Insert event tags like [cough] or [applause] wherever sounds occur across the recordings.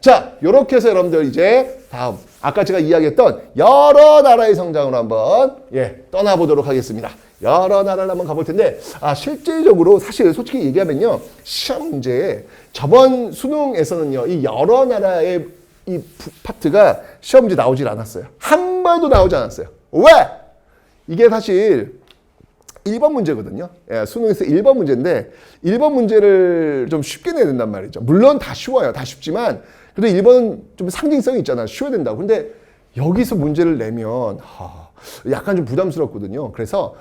자, 요렇게 해서 여러분들 이제 다음 아까 제가 이야기했던 여러 나라의 성장으로 한번 예, 떠나보도록 하겠습니다. 여러 나라를 한번 가볼 텐데 아 실질적으로 사실 솔직히 얘기하면요 시험 문제에 저번 수능에서는요 이 여러 나라의 이 부- 파트가 시험 문제 나오질 않았어요. 한 번도 나오지 않았어요. 왜? 이게 사실 1번 문제거든요. 예, 수능에서 1번 문제인데 1번 문제를 좀 쉽게 내야 된단 말이죠. 물론 다 쉬워요. 다 쉽지만 그래도 1번은 좀 상징성이 있잖아. 쉬워야 된다고. 근데 여기서 문제를 내면 하, 약간 좀 부담스럽거든요. 그래서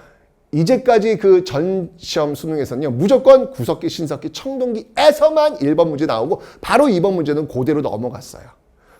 이제까지 그 전 시험 수능에서는요. 무조건 구석기, 신석기, 청동기에서만 1번 문제 나오고 바로 2번 문제는 그대로 넘어갔어요.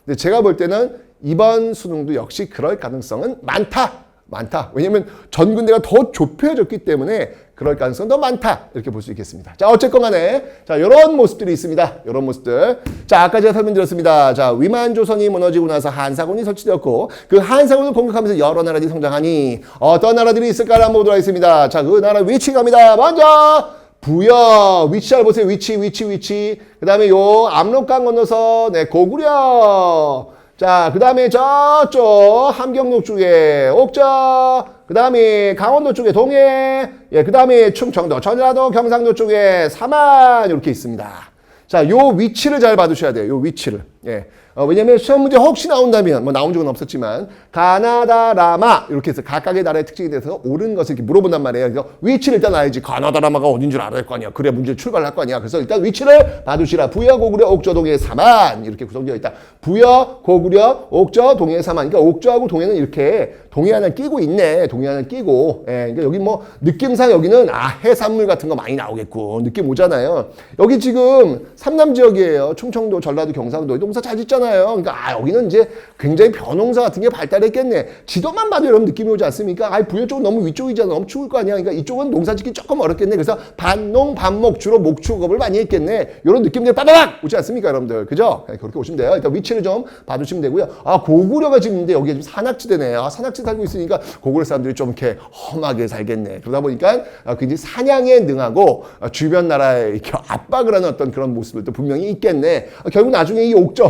근데 제가 볼 때는 이번 수능도 역시 그럴 가능성은 많다. 많다. 왜냐면 전 군대가 더 좁혀졌기 때문에 그럴 가능성이 더 많다. 이렇게 볼 수 있겠습니다. 자, 어쨌건 간에 자, 이런 모습들이 있습니다. 이런 모습들. 자, 아까 제가 설명드렸습니다. 자, 위만 조선이 무너지고 나서 한사군이 설치되었고 그 한사군을 공격하면서 여러 나라들이 성장하니 어떤 나라들이 있을까를 한번 보도록 하겠습니다. 자, 그 나라 위치 갑니다. 먼저 부여 위치 잘 보세요. 위치 위치 위치. 그 다음에 요 압록강 건너서 네, 고구려 자, 그 다음에 저쪽 함경도 쪽에 옥저, 그 다음에 강원도 쪽에 동해, 예, 그 다음에 충청도, 전라도, 경상도 쪽에 삼안 이렇게 있습니다. 자, 요 위치를 잘 봐두셔야 돼요. 요 위치를. 예. 어, 왜냐면 시험 문제 혹시 나온다면, 뭐 나온 적은 없었지만, 가나다, 라마, 이렇게 해서 각각의 나라의 특징에 대해서 옳은 것을 이렇게 물어본단 말이에요. 그래서 위치를 일단 알아야지. 가나다, 라마가 어딘 줄 알아야 할 거 아니야. 그래야 문제를 출발할 거 아니야. 그래서 일단 위치를 봐두시라. 부여, 고구려, 옥저, 동해, 삼안. 이렇게 구성되어 있다. 부여, 고구려, 옥저, 동해, 삼안. 그러니까 옥저하고 동해는 이렇게 동해 하나 끼고 있네. 동해 하나 끼고. 예, 그러니까 여기 뭐 느낌상 여기는 아, 해산물 같은 거 많이 나오겠고. 느낌 오잖아요. 여기 지금 삼남 지역이에요. 충청도, 전라도, 경상도. 농사 잘 짓잖아요. 그러니까 아, 여기는 이제 굉장히 벼농사 같은 게 발달했겠네. 지도만 봐도 여러분 느낌이 오지 않습니까? 아, 부여 쪽은 너무 위쪽이잖아. 너무 추울 거 아니야. 그러니까 이쪽은 농사 짓기 조금 어렵겠네. 그래서 반농, 반목 주로 목축업을 많이 했겠네. 이런 느낌들이 빠바박 오지 않습니까, 여러분들? 그죠? 네, 그렇게 오시면 돼요. 일단 위치를 좀 봐주시면 되고요. 아, 고구려가 지금 있는데 여기가 지금 산악지대네. 아, 산악지 살고 있으니까 고구려 사람들이 좀 이렇게 험하게 살겠네. 그러다 보니까 아, 굉장히 사냥에 능하고 아, 주변 나라에 이렇게 압박을 하는 어떤 그런 모습 들도 분명히 있겠네. 아, 결국 나중에 이 옥저,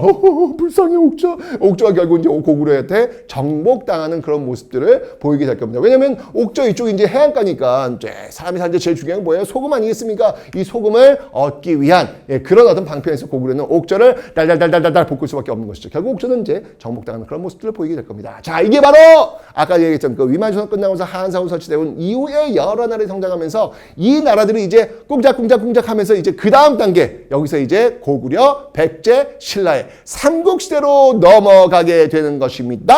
불쌍해 옥저. 옥저가 결국 이제 고구려한테 정복당하는 그런 모습들을 보이게 될 겁니다. 왜냐면 옥저 이쪽이 이제 해안가니까 이제 사람이 사는데 제일 중요한 게 뭐예요? 소금 아니겠습니까? 이 소금을 얻기 위한 예, 그런 어떤 방편에서 고구려는 옥저를 달달달달달달 볶을 수밖에 없는 것이죠. 결국 옥저는 이제 정복당하는 그런 모습들을 보이게 될 겁니다. 자, 이게 바로 아까 얘기했던 그 위만조선 끝나고서 한사군 설치되온 이후에 여러 나라를 성장하면서 이 나라들이 이제 꿍짝꿍짝꿍짝 하면서 이제 그 다음 단계 여기 서 이제 고구려, 백제, 신라의 삼국시대로 넘어가게 되는 것입니다.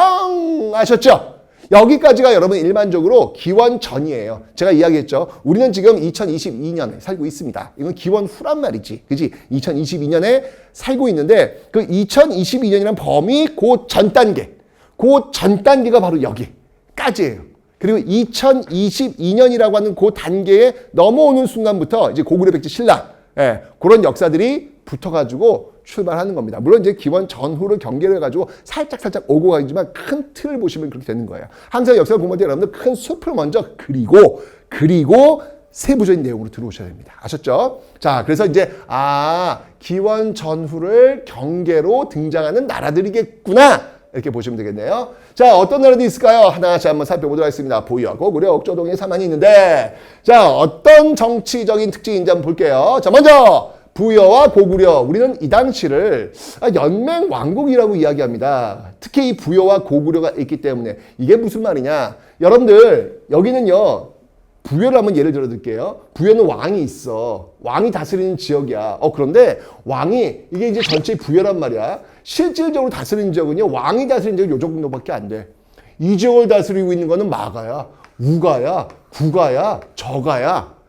아셨죠? 여기까지가 여러분 일반적으로 기원 전이에요. 제가 이야기했죠. 우리는 지금 2022년에 살고 있습니다. 이건 기원 후란 말이지. 그지? 2022년에 살고 있는데 그 2022년이란 범위 그 전 단계. 그 전 단계가 바로 여기까지예요. 그리고 2022년이라고 하는 그 단계에 넘어오는 순간부터 이제 고구려 백제 신라 예, 그런 역사들이 붙어가지고 출발하는 겁니다. 물론 이제 기원 전후를 경계를 해가지고 살짝 살짝 오고 가지만 큰 틀을 보시면 그렇게 되는 거예요. 항상 역사를 때 여러분들 큰 숲을 먼저 그리고 그리고 세부적인 내용으로 들어오셔야 됩니다. 아셨죠? 자, 그래서 이제 아 기원 전후를 경계로 등장하는 나라들이겠구나. 이렇게 보시면 되겠네요. 자, 어떤 나라도 있을까요? 하나씩 한번 살펴보도록 하겠습니다. 보여, 고구려, 옥조동에 사만이 있는데, 자, 어떤 정치적인 특징인지 한번 볼게요. 자, 먼저, 부여와 고구려. 우리는 이 당시를 연맹 왕국이라고 이야기합니다. 특히 이 부여와 고구려가 있기 때문에. 이게 무슨 말이냐? 여러분들, 여기는요, 부여를 한번 예를 들어 드릴게요. 부여는 왕이 있어. 왕이 다스리는 지역이야. 어, 그런데 왕이, 이게 이제 전체 부여란 말이야. 실질적으로 다스리는 지역은요, 왕이 다스리는 지역은 요 정도밖에 안 돼. 이 지역을 다스리고 있는 거는 마가야, 우가야, 구가야, 저가야.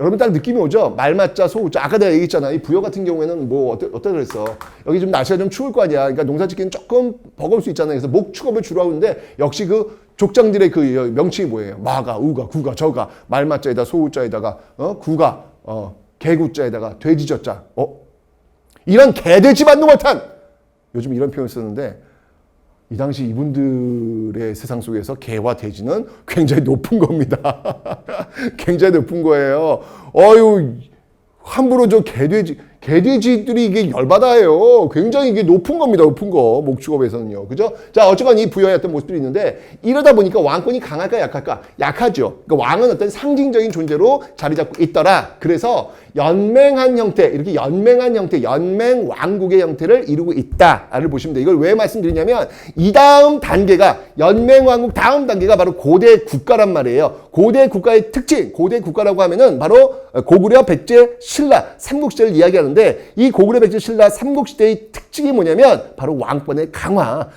여러분 딱 느낌이 오죠? 말맞자 소우자. 아까 내가 얘기했잖아. 이 부여 같은 경우에는 뭐 어때, 어때 그랬어? 여기 좀 날씨가 좀 추울 거 아니야. 그러니까 농사 짓기는 조금 버거울 수 있잖아요. 그래서 목축업을 주로 하는데 역시 그 족장들의 그 명칭이 뭐예요? 마가, 우가, 구가, 저가, 말맞자에다 소우자에다가 어 구가, 어 개구자에다가 돼지저자. 어 이런 개돼지 만도 못한 요즘 이런 표현 쓰는데 이 당시 이분들의 세상 속에서 개와 돼지는 굉장히 높은 겁니다. [laughs] 굉장히 높은 거예요. 어유 함부로 저 개돼지 개돼지들이 이게 열받아요. 굉장히 이게 높은 겁니다. 높은 거. 목축업에서는요. 그죠? 자, 어쨌건 이 어떤 모습들이 있는데 이러다 보니까 왕권이 강할까 약할까? 약하죠. 그러니까 왕은 어떤 상징적인 존재로 자리 잡고 있더라. 그래서 연맹한 형태, 이렇게 연맹한 형태, 연맹 왕국의 형태를 이루고 있다를 보시면 돼요. 이걸 왜 말씀드리냐면 이 다음 단계가 연맹 왕국 다음 단계가 바로 고대 국가란 말이에요. 고대 국가의 특징, 고대 국가라고 하면은 바로 고구려, 백제, 신라 삼국시대를 이야기하는 데 이 고구려, 백제, 신라 삼국시대의 특징이 뭐냐면 바로 왕권의 강화.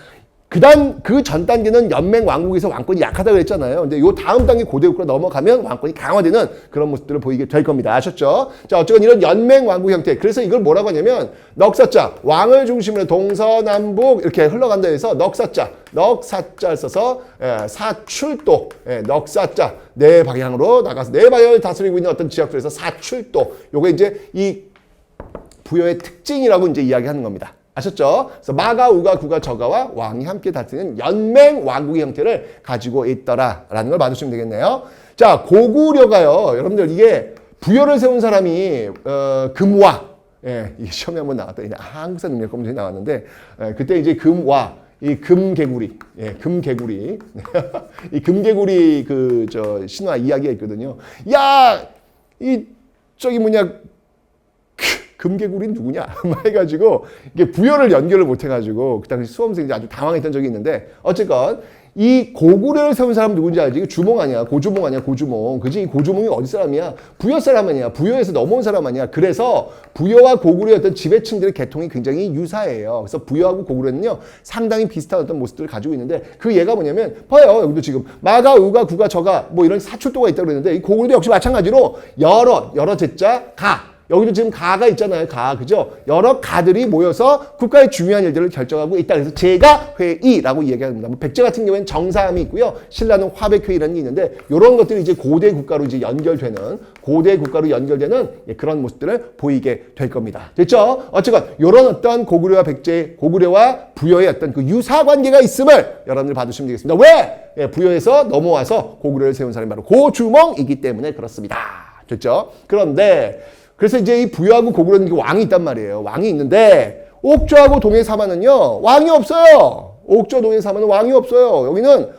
그다음 그 전 단계는 연맹 왕국에서 왕권이 약하다고 그랬잖아요. 근데 요 다음 단계 고대 국가로 넘어가면 왕권이 강화되는 그런 모습들을 보이게 될 겁니다. 아셨죠? 자, 어쨌건 이런 연맹 왕국 형태. 그래서 이걸 뭐라고 하냐면 넉사자, 왕을 중심으로 동서남북 이렇게 흘러간다 해서 넉사자, 넉사자를 써서 예, 사출도, 예, 넉사자 네 방향으로 나가서 네 방향을 다스리고 있는 어떤 지역들에서 사출도. 요게 이제 이 부여의 특징이라고 이제 이야기하는 겁니다. 아셨죠? 그래서 마가, 우가, 구가, 저가와 왕이 함께 다스리는 연맹 왕국의 형태를 가지고 있더라라는 걸 받으시면 되겠네요. 자, 고구려가요. 여러분들 이게 부여를 세운 사람이 어, 금와 예, 이게 시험에 한번 나왔다. 이제 한국사 능력 검증이 나왔는데 예, 그때 이제 금와 이 금개구리, 예, 금개구리, [laughs] 이 금개구리 그 저 신화 이야기가 있거든요. 야, 이 저기 뭐냐 금개구리 누구냐? [laughs] 막 해가지고 이게 부여를 연결을 못 해가지고 그 당시 수험생이 아주 당황했던 적이 있는데 어쨌건 이 고구려를 세운 사람 누군지 알지? 주몽 아니야? 고주몽 아니야? 고주몽. 그지? 이 고주몽이 어디 사람이야? 부여 사람 아니야? 부여에서 넘어온 사람 아니야? 그래서 부여와 고구려의 어떤 지배층들의 계통이 굉장히 유사해요. 그래서 부여하고 고구려는요 상당히 비슷한 어떤 모습들을 가지고 있는데 그 예가 뭐냐면 봐요. 여기도 지금 마가, 우가, 구가, 저가 뭐 이런 사출도가 있다고 그랬는데 이 고구려도 역시 마찬가지로 여러, 여러 제자, 가. 여기도 지금 가가 있잖아요. 가. 그죠? 여러 가들이 모여서 국가의 중요한 일들을 결정하고 있다. 그래서 제가 회의라고 이야기합니다. 뭐 백제 같은 경우에는 정사함이 있고요. 신라는 화백회의라는 게 있는데 이런 것들이 이제 고대 국가로 이제 연결되는 고대 국가로 연결되는 예, 그런 모습들을 보이게 될 겁니다. 됐죠? 어쨌건 이런 어떤 고구려와 백제, 고구려와 부여의 어떤 그 유사 관계가 있음을 여러분들 봐주시면 되겠습니다. 왜? 예, 부여에서 넘어와서 고구려를 세운 사람이 바로 고주몽이기 때문에 그렇습니다. 됐죠? 그런데 그래서 이제 이 부여하고 고구려는 왕이 있단 말이에요. 왕이 있는데 옥조하고 동해 사만은요 왕이 없어요. 옥조 동해 사만은 왕이 없어요. 여기는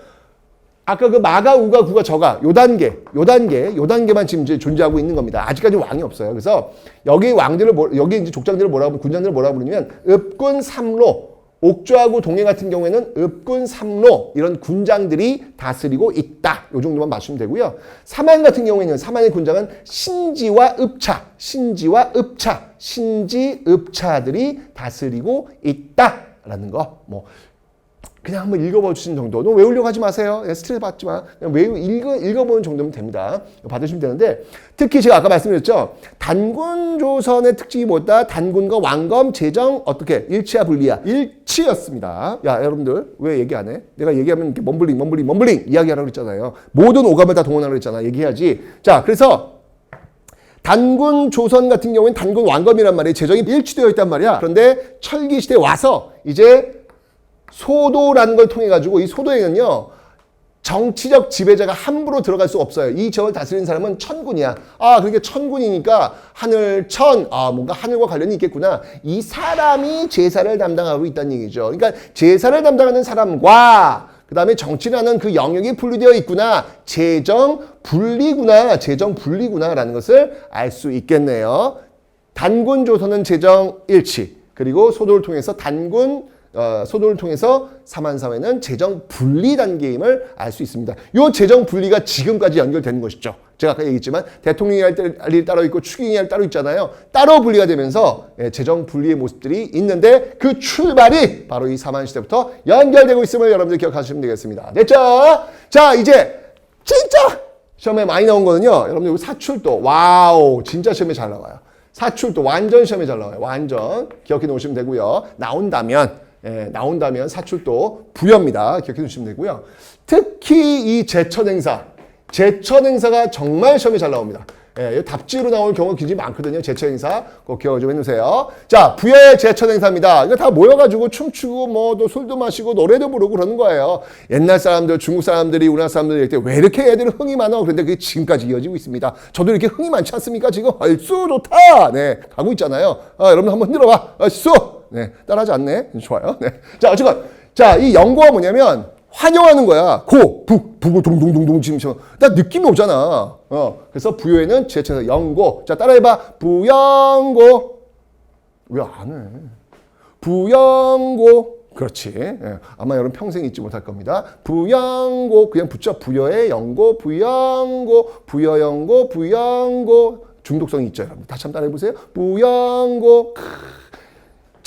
아까 그 마가 우가 구가 저가 요 단계 요 단계 요 단계만 지금 이제 존재하고 있는 겁니다. 아직까지 왕이 없어요. 그래서 여기 왕들을 뭐, 여기 이제 족장들을 뭐라고 군장들을 뭐라고 부르냐면 읍군 삼로 옥조하고 동해 같은 경우에는 읍군 삼로 이런 군장들이 다스리고 있다. 요 정도만 맞추면 되고요. 사만 같은 경우에는 사만의 군장은 신지와 읍차, 신지와 읍차, 신지 읍차들이 다스리고 있다 라는 거. 뭐 그냥 한번 읽어봐 주시는 정도. 너 외우려고 하지 마세요. 예, 스트레스 받지 마. 그냥 외우, 읽어, 읽어보는 정도면 됩니다. 받으시면 되는데, 특히 제가 아까 말씀드렸죠. 단군 조선의 특징이 뭐다? 단군과 왕검, 재정, 어떻게? 일치야, 분리야? 일치였습니다. 야, 여러분들, 왜 얘기 안 해? 내가 얘기하면 이렇게 멈블링, 멈블링, 멈블링 이야기하라고 그랬잖아요. 모든 오감을 다 동원하라고 그랬잖아. 얘기해야지. 자, 그래서 단군 조선 같은 경우는 단군 왕검이란 말이에요. 재정이 일치되어 있단 말이야. 그런데 철기 시대에 와서 이제 소도라는 걸 통해 가지고 이 소도에는요 정치적 지배자가 함부로 들어갈 수 없어요. 이 지역을 다스리는 사람은 천군이야. 아, 그러니까 천군이니까 하늘 천, 아, 뭔가 하늘과 관련이 있겠구나. 이 사람이 제사를 담당하고 있다는 얘기죠. 그러니까 제사를 담당하는 사람과 그 다음에 정치라는 그 영역이 분리되어 있구나. 재정 분리구나. 재정 분리구나라는 것을 알 수 있겠네요. 단군 조선은 재정 일치. 그리고 소도를 통해서 단군 어, 소도를 통해서 사만사회는 재정 분리 단계임을 알 수 있습니다. 이 재정 분리가 지금까지 연결되는 것이죠. 제가 아까 얘기했지만 대통령이 할 일이 따로 있고 추기경이 할 따로 있잖아요. 따로 분리가 되면서 예, 재정 분리의 모습들이 있는데 그 출발이 바로 이 사만 시대부터 연결되고 있음을 여러분들 기억하시면 되겠습니다. 됐죠? 자 이제 진짜 시험에 많이 나온 거는요. 여러분들 여기 사출도 와우 진짜 시험에 잘 나와요. 사출도 완전 시험에 잘 나와요. 완전 기억해 놓으시면 되고요. 나온다면 예, 나온다면 사출도 부여입니다. 기억해 두시면 되고요. 특히 이 제천 행사, 제천 행사가 정말 시험에 잘 나옵니다. 예, 이 답지로 나오는 경우가 굉장히 많거든요. 제천 행사 꼭 기억 좀 해놓으세요. 자, 부여의 제천 행사입니다. 이거 다 모여가지고 춤추고 뭐 또 술도 마시고 노래도 부르고 그러는 거예요. 옛날 사람들, 중국 사람들이 우리나라 사람들이 이럴 때왜 이렇게 애들은 흥이 많아? 그런데 그게 지금까지 이어지고 있습니다. 저도 이렇게 흥이 많지 않습니까? 지금 얼쑤 좋다. 네, 가고 있잖아요. 아, 여러분 한번 들어봐. 얼쑤. 네, 따라하지 않네. 좋아요. 네. 자, 어쨌건 자, 이 연고가 뭐냐면 환영하는 거야. 고, 북, 북을 동동동동 지금 저, 나 느낌이 오잖아. 어, 그래서 부여에는 제쳐서 영고. 자, 따라해봐. 부영고. 왜 안 해? 부영고. 그렇지. 예, 아마 여러분 평생 잊지 못할 겁니다. 부영고. 그냥 붙여. 부여의 영고, 부영고, 부여영고, 부영고. 중독성이 있죠, 여러분. 다시 한번 따라해보세요. 부영고.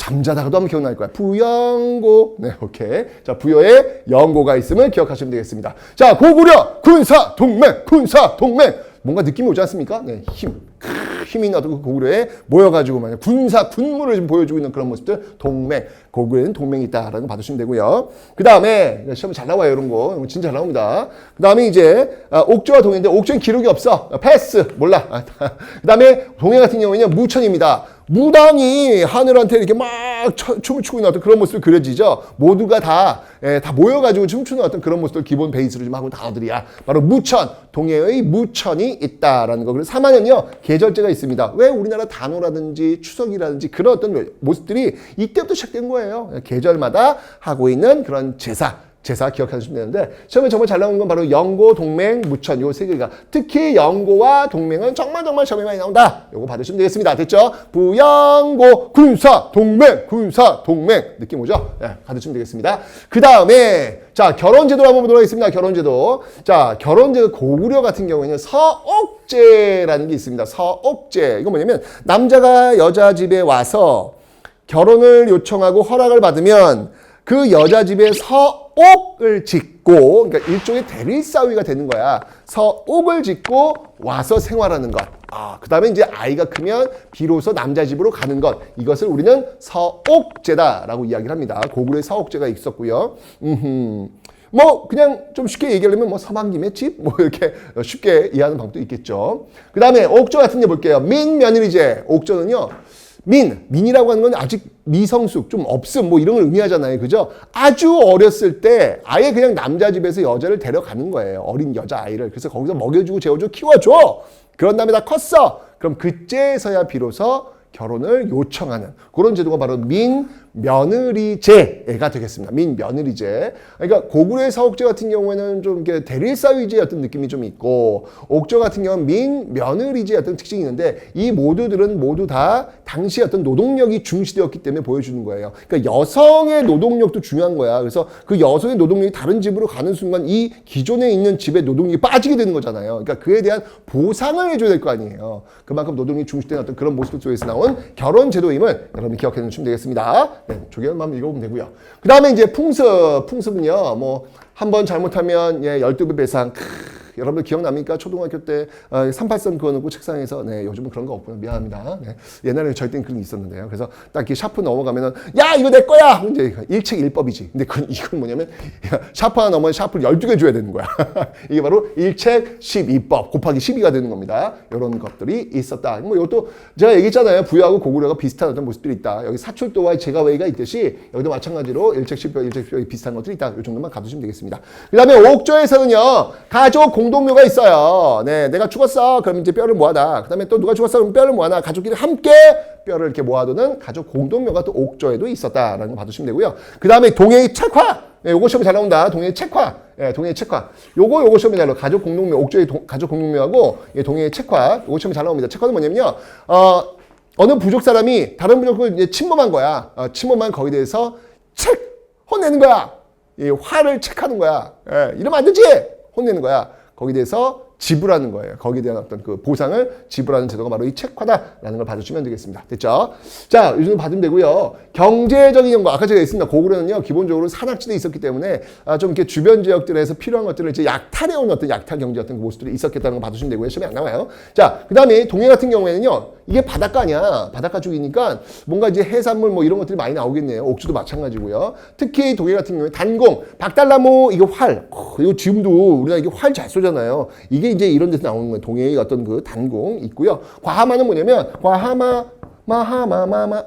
크. 잠자다가도 한번 기억날 거야. 부영고. 네, 오케이. 자, 부여에 영고가 있음을 기억하시면 되겠습니다. 자, 고구려, 군사, 동맹, 군사, 동맹. 뭔가 느낌이 오지 않습니까? 네, 힘. 크, 힘이 나도 그 고구려에 모여가지고 만약 군사, 군무를 좀 보여주고 있는 그런 모습들. 동맹. 고구려에는 동맹이 있다라는 거 받으시면 되고요. 그 다음에, 시험에 잘 나와요, 이런 거. 진짜 잘 나옵니다. 그 다음에 이제, 아, 옥조와 동해인데, 옥조는 기록이 없어. 패스. 몰라. 아, [laughs] 그 다음에 동해 같은 경우에는 무천입니다. 무당이 하늘한테 이렇게 막 춰- 춤을 추고 있는 어떤 그런 모습이 그려지죠. 모두가 다, 예, 다 모여가지고 춤추는 어떤 그런 모습을 기본 베이스로 좀 하고 단어들이야. 바로 무천, 동해의 무천이 있다라는 거. 그리고 사마는요, 계절제가 있습니다. 왜 우리나라 단오라든지 추석이라든지 그런 어떤 모습들이 이때부터 시작된 거예요. 계절마다 하고 있는 그런 제사. 제사 기억하시면 되는데 시험에 정말 잘 나오는 건 바로 영고, 동맹, 무천 요 세 개가 특히 영고와 동맹은 정말 정말 시험에 많이 나온다. 요거 받으시면 되겠습니다. 됐죠? 부영고, 군사, 동맹, 군사, 동맹 느낌 오죠? 예, 받으시면 되겠습니다. 그 다음에 자 결혼제도를 한번 보도록 하겠습니다. 결혼제도. 자 결혼제도 고구려 같은 경우에는 서옥제라는 게 있습니다. 서옥제 이거 뭐냐면 남자가 여자 집에 와서 결혼을 요청하고 허락을 받으면 그 여자 집에 서 옥을 짓고 그러니까 일종의 대릴사위가 되는 거야. 서옥을 짓고 와서 생활하는 것. 아, 그 다음에 이제 아이가 크면 비로소 남자 집으로 가는 것. 이것을 우리는 서옥제다라고 이야기를 합니다. 고구려에 서옥제가 있었고요. 음흠. 뭐 그냥 좀 쉽게 얘기하려면 뭐 서방님의 집 뭐 이렇게 쉽게 이해하는 방법도 있겠죠. 그 다음에 옥조 같은 데 볼게요. 민며느리제. 옥조는요. 민, 민이라고 하는 건 아직 미성숙, 좀 없음, 뭐 이런 걸 의미하잖아요. 그죠? 아주 어렸을 때 아예 그냥 남자 집에서 여자를 데려가는 거예요. 어린 여자 아이를. 그래서 거기서 먹여주고 재워주고 키워줘. 그런 다음에 다 컸어. 그럼 그때서야 비로소 결혼을 요청하는 그런 제도가 바로 민 며느리제가 되겠습니다. 민 며느리제. 그러니까 고구려의 사옥제 같은 경우에는 좀 이렇게 대릴사위제의 어떤 느낌이 좀 있고 옥조 같은 경우는 민 며느리제의 어떤 특징이 있는데 이 모두들은 모두 다 당시 어떤 노동력이 중시되었기 때문에 보여주는 거예요. 그러니까 여성의 노동력도 중요한 거야. 그래서 그 여성의 노동력이 다른 집으로 가는 순간 이 기존에 있는 집의 노동력이 빠지게 되는 거잖아요. 그러니까 그에 대한 보상을 해줘야 될 거 아니에요. 그만큼 노동이 중시된 어떤 그런 모습 속에서 나온 결혼 제도임을 여러분 기억해 놓으시면 되겠습니다. 네, 조개만 읽어보면 되고요. 그 다음에 이제 풍습, 풍습은요, 뭐 한 번 잘못하면 예, 12배 배상. 크, 여러분들 기억납니까? 초등학교 때 어, 38선 그어놓고 책상에서 네 요즘은 그런 거 없고요. 미안합니다. 네. 옛날에 때는 그런 게 있었는데요. 그래서 딱 이렇게 샤프 넘어가면은 야 이거 내 거야. 이제 일책 일법이지. 근데 그건 [laughs] 이건 뭐냐면 야, 샤프 하나 넘어면 샤프를 12개 줘야 되는 거야. [laughs] 이게 바로 일책 12법 곱하기 12가 되는 겁니다. 이런 것들이 있었다. 뭐 이것도 제가 얘기했잖아요. 부여하고 고구려가 비슷한 어떤 모습들이 있다. 여기 사출도와 제가웨이가 있듯이 여기도 마찬가지로 일책 10법, 일책 10법이 비슷한 것들이 있다. 이 정도만 가두시면 되겠습니다. 그 다음에 옥조에서는요. 가족 공 동묘가 있어요. 네, 내가 죽었어. 그럼 이제 뼈를 모아다. 그 다음에 또 누가 죽었어. 그럼 뼈를 모아놔. 가족끼리 함께 뼈를 이렇게 모아두는 가족 공동묘가 또 옥조에도 있었다라는 거 봐주시면 되고요. 그 다음에 동해의 책화. 네, 요거 시험에 잘 나온다. 동해의 책화. 예, 동해의 책화. 요거 요거 시험에 잘 나와. 가족 공동묘, 옥조의 동- 가족 공동묘하고 예, 동해의 책화. 요거 시험에 잘 나옵니다. 책화는 뭐냐면요. 어, 어느 부족 사람이 다른 부족을 이제 침범한 거야. 어, 침범한 거기에 대해서 책 혼내는 거야. 이 화를 체크하는 거야. 예, 이러면 안 되지! 혼내는 거야. 거기에 대해서 지불하는 거예요. 거기에 대한 어떤 그 보상을 지불하는 제도가 바로 이 책화다라는 걸 봐주시면 되겠습니다. 됐죠? 자, 이 정도 받으면 되고요. 경제적인 연구, 아까 제가 했습니다. 고구려는요, 기본적으로 산악지대에 있었기 때문에 아, 좀 이렇게 주변 지역들에서 필요한 것들을 이제 약탈해온 어떤 약탈 경제 같은 그 모습들이 있었겠다는 걸 봐주시면 되고요. 시험에 안 나와요. 자, 그 다음에 동해 같은 경우에는요, 이게 바닷가 아니야. 바닷가 쪽이니까 뭔가 이제 해산물 뭐 이런 것들이 많이 나오겠네요. 옥주도 마찬가지고요. 특히 동해 같은 경우에 단공, 박달나무, 이거 활. 어, 이거 지금도 우리가 이게 활 잘 쏘잖아요. 이게 이제 이런 데서 나오는 거예요. 동해의 어떤 그 단공 있고요. 과하마는 뭐냐면 과하마 마하마마마.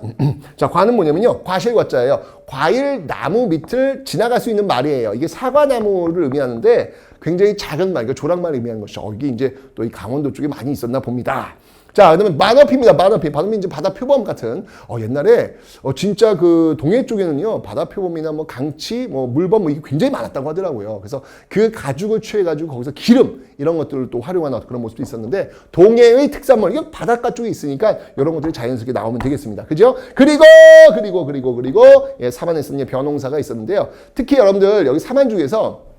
자, 과는 뭐냐면요. 과실과자예요. 과일 나무 밑을 지나갈 수 있는 말이에요. 이게 사과나무를 의미하는데 굉장히 작은 말, 그러니까 조랑말을 의미하는 것이죠. 이게 이제 또 이 강원도 쪽에 많이 있었나 봅니다. 자, 그다음에 만어피입니다. 만어피. 만어피 이제 바다 표범 같은. 어, 옛날에 어, 진짜 그 동해 쪽에는요 바다 표범이나 뭐 강치, 뭐 물범 뭐 이게 굉장히 많았다고 하더라고요. 그래서 그 가죽을 취해가지고 거기서 기름 이런 것들을 또 활용하는 그런 모습도 있었는데 동해의 특산물 이건 바닷가 쪽에 있으니까 이런 것들이 자연스럽게 나오면 되겠습니다. 그죠? 그리고 그리고 그리고 그리고 예, 사만에서는 변홍사가 있었는데요. 특히 여러분들 여기 사만 중에서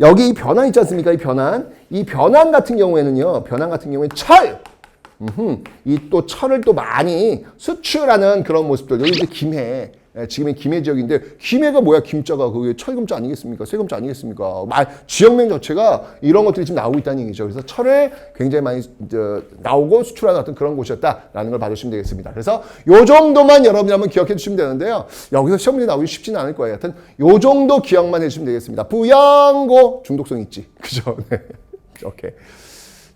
여기 이 변환 있지 않습니까? 이 변환. 이 변환 같은 경우에는요. 변환 같은 경우에 철. 이 또 철을 또 많이 수출하는 그런 모습들. 여기 이제 김해. 예, 지금의 김해 지역인데 김해가 뭐야? 김자가 그게 철금자 아니겠습니까? 쇠금자 아니겠습니까? 말 지역명 자체가 이런 것들이 지금 나오고 있다는 얘기죠. 그래서 철을 굉장히 많이 나오고 수출하는 어떤 그런 곳이었다라는 걸 봐주시면 되겠습니다. 그래서 요 정도만 여러분이 한번 기억해 주시면 되는데요. 여기서 시험 문제 나오기 쉽지는 않을 거예요. 하여튼 요 정도 기억만 해주시면 되겠습니다. 부양고 중독성 있지, [laughs] 그죠? 네. 오케이.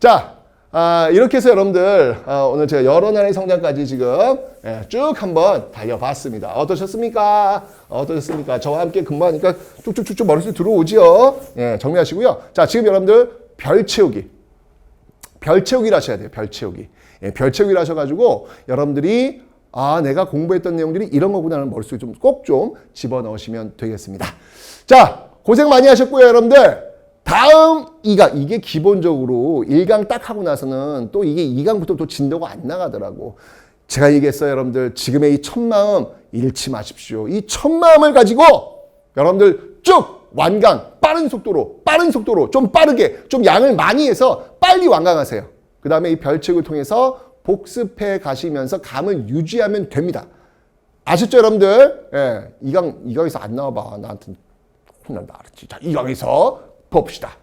자, 아, 이렇게 해서 여러분들 아, 오늘 제가 여러 나라의 성장까지 지금 예, 쭉 한번 달려봤습니다. 어떠셨습니까? 어떠셨습니까? 저와 함께 근무하니까 쭉쭉쭉쭉 머릿속에 들어오지요. 예, 정리하시고요. 자, 지금 여러분들 별 채우기. 별 채우기를 하셔야 돼요. 별 채우기. 예, 별 채우기를 하셔가지고 여러분들이 아, 내가 공부했던 내용들이 이런 거구나라는 머릿속에 좀 꼭 좀 집어넣으시면 되겠습니다. 자, 고생 많이 하셨고요, 여러분들. 다음 2강 이게 기본적으로 1강 딱 하고 나서는 또 이게 2강부터 또 진도가 안 나가더라고. 제가 얘기했어요, 여러분들. 지금의 이 첫마음 잃지 마십시오. 이 첫마음을 가지고 여러분들 쭉 완강 빠른 속도로 빠른 속도로 좀 빠르게 좀 양을 많이 해서 빨리 완강하세요. 그 다음에 이 별책을 통해서 복습해 가시면서 감을 유지하면 됩니다. 아셨죠, 여러분들? 예, 2강, 2강에서 안 나와봐. 나한테 혼난다. 알았지? 자, 2강에서 봅시다.